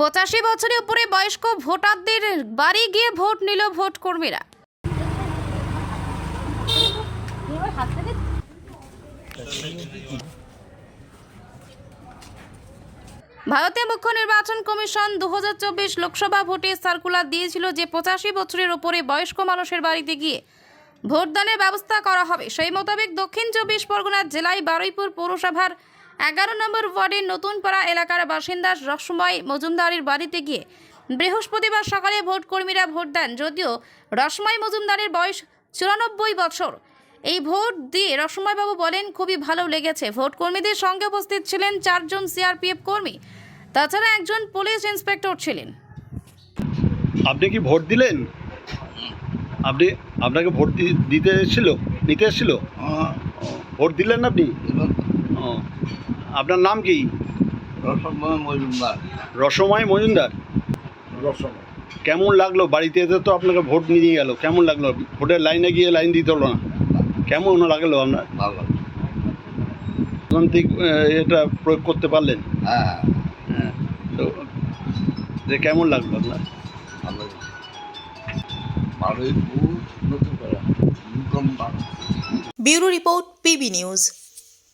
পঁচাশি বছরের উপরে বয়স্ক ভোটারদের বাড়ি গিয়ে ভোট নিল ভোট কর্মীরা। ভারতের মুখ্য নির্বাচন কমিশন দু হাজার চব্বিশ লোকসভা ভোটে সার্কুলার দিয়েছিল যে পঁচাশি বছরের উপরে বয়স্ক মানুষের বাড়িতে গিয়ে ভোটদানের ব্যবস্থা করা হবে। সেই মোতাবেক দক্ষিণ চব্বিশ পরগনার জেলায় বারুইপুর পৌরসভার এগারো নম্বর ওয়ার্ডের নতুনপাড়া এলাকার বাসিন্দা রসময় মজুমদারের বাড়িতে গিয়ে বৃহস্পতিবার সকালে ভোট কর্মীরা ভোট দেন। যদিও রসময় মজুমদারের বয়স চুরানব্বই বছর। এই ভোট দিয়ে রসময়বাবু বলেন খুবই ভালো লেগেছে। ভোট কর্মীদের সঙ্গে উপস্থিত ছিলেন চারজন সিআরপিএফ কর্মী। তাছাড়া একজন পুলিশ ইন্সপেক্টর ছিলেন। আপনি কি ভোট দিলেন? আপনি আপনাকে ভোট দিতে এসেছিল? নিতে এসেছিল? হ্যাঁ, ভোট দিলেন আপনি? ও। আপনার নাম কি? রসময় মজুমদার। রসময় মজুমদার। রসময়। কেমন লাগল? বাড়িতে এসে তো আপনাকে ভোট নিয়ে গেল। কেমন লাগল? ভোটের লাইনে গিয়ে লাইন দিতে হলো না? কেমন লাগল আপনার? ভালো প্রান্তিক এটা প্রয়োগ করতে পারলেন? হ্যাঁ হ্যাঁ। তো যে কেমন লাগল আপনার? Bureau report PB news.